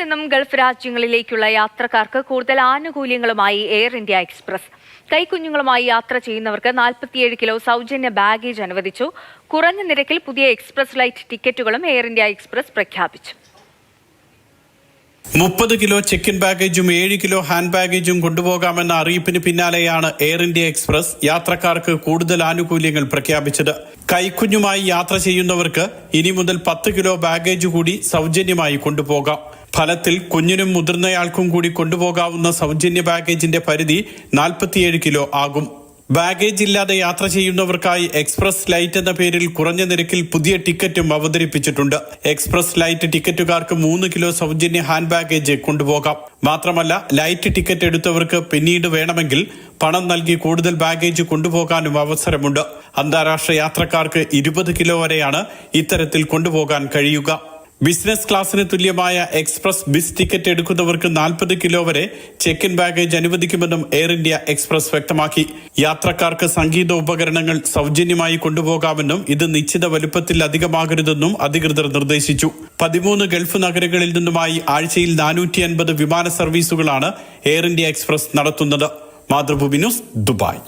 നിന്നും ഗൾഫ് രാജ്യങ്ങളിലേക്കുള്ള യാത്രക്കാർക്ക് കൂടുതൽ ആനുകൂല്യങ്ങളുമായി എയർ ഇന്ത്യ എക്സ്പ്രസ്. കൈക്കുഞ്ഞുങ്ങളുമായി യാത്ര ചെയ്യുന്നവർക്ക് നാൽപ്പത്തിയേഴ് കിലോ സൗജന്യ ബാഗേജ് അനുവദിച്ചു. കുറഞ്ഞ നിരക്കിൽ പുതിയ എക്സ്പ്രസ് ലൈറ്റ് ടിക്കറ്റുകളും എയർ ഇന്ത്യ എക്സ്പ്രസ് പ്രഖ്യാപിച്ചു. മുപ്പത് കിലോ ചെക്കിൻ ബാഗേജും ഏഴ് കിലോ ഹാൻഡ് ബാഗേജും കൊണ്ടുപോകാമെന്ന അറിയിപ്പിന് പിന്നാലെയാണ് എയർ ഇന്ത്യ എക്സ്പ്രസ് യാത്രക്കാർക്ക് കൂടുതൽ ആനുകൂല്യങ്ങൾ പ്രഖ്യാപിച്ചത്. കൈക്കുഞ്ഞുമായി യാത്ര ചെയ്യുന്നവർക്ക് ഇനി മുതൽ പത്ത് കിലോ ബാഗേജ് കൂടി സൗജന്യമായി കൊണ്ടുപോകാം. ഫലത്തിൽ കുഞ്ഞിനും മുതിർന്നയാൾക്കും കൂടി കൊണ്ടുപോകാവുന്ന സൗജന്യ ബാഗേജിന്റെ പരിധി നാൽപ്പത്തിയേഴ് കിലോ ആകും. ബാഗേജ് ഇല്ലാതെ യാത്ര ചെയ്യുന്നവർക്കായി എക്സ്പ്രസ് ലൈറ്റ് എന്ന പേരിൽ കുറഞ്ഞ നിരക്കിൽ പുതിയ ടിക്കറ്റും അവതരിപ്പിച്ചിട്ടുണ്ട്. എക്സ്പ്രസ് ലൈറ്റ് ടിക്കറ്റുകാർക്ക് മൂന്ന് കിലോ സൗജന്യ ഹാൻഡ് ബാഗേജ് കൊണ്ടുപോകാം. മാത്രമല്ല ലൈറ്റ് ടിക്കറ്റ് എടുത്തവർക്ക് പിന്നീട് വേണമെങ്കിൽ പണം നൽകി കൂടുതൽ ബാഗേജ് കൊണ്ടുപോകാനും അവസരമുണ്ട്. അന്താരാഷ്ട്ര യാത്രക്കാർക്ക് ഇരുപത് കിലോ വരെയാണ് ഇത്തരത്തിൽ കൊണ്ടുപോകാൻ കഴിയുക. ബിസിനസ് ക്ലാസ്സിന് തുല്യമായ എക്സ്പ്രസ് ബിസ് ടിക്കറ്റ് എടുക്കുന്നവർക്ക് നാൽപ്പത് കിലോ വരെ ചെക്ക് ഇൻ ബാഗേജ് അനുവദിക്കുമെന്നും എയർ ഇന്ത്യ എക്സ്പ്രസ് വ്യക്തമാക്കി. യാത്രക്കാർക്ക് സംഗീത ഉപകരണങ്ങൾ സൗജന്യമായി കൊണ്ടുപോകാമെന്നും ഇത് നിശ്ചിത വലുപ്പത്തിൽ അധികമാകരുതെന്നും അധികൃതർ നിർദ്ദേശിച്ചു. പതിമൂന്ന് ഗൾഫ് നഗരങ്ങളിൽ നിന്നുമായി ആഴ്ചയിൽ നാനൂറ്റി അൻപത് വിമാന സർവീസുകളാണ് എയർ ഇന്ത്യ എക്സ്പ്രസ് നടത്തുന്നത്. Mathrubhumi news Dubai.